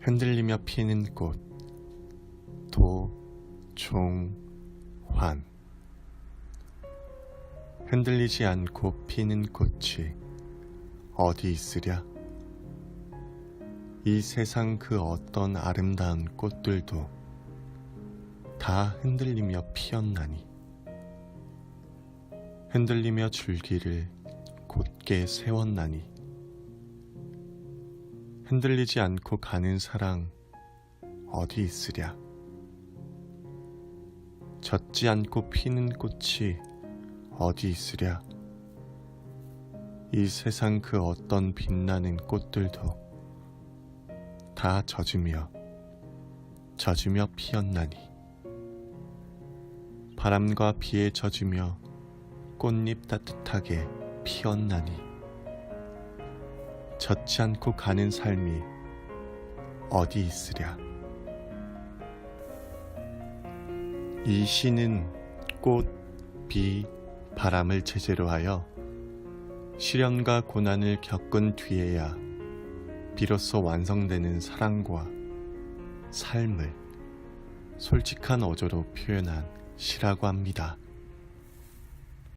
흔들리며 피는 꽃 도종환. 흔들리지 않고 피는 꽃이 어디 있으랴? 이 세상 그 어떤 아름다운 꽃들도 다 흔들리며 피었나니? 흔들리며 줄기를 곧게 세웠나니 흔들리지 않고 가는 사랑 어디 있으랴? 젖지 않고 피는 꽃이 어디 있으랴? 이 세상 그 어떤 빛나는 꽃들도 다 젖으며 젖으며 피었나니. 바람과 비에 젖으며 꽃잎 따뜻하게 피었나니 젖지 않고 가는 삶이 어디 있으랴 이 시는 꽃, 비, 바람을 제재로 하여 시련과 고난을 겪은 뒤에야 비로소 완성되는 사랑과 삶을 솔직한 어조로 표현한 시라고 합니다.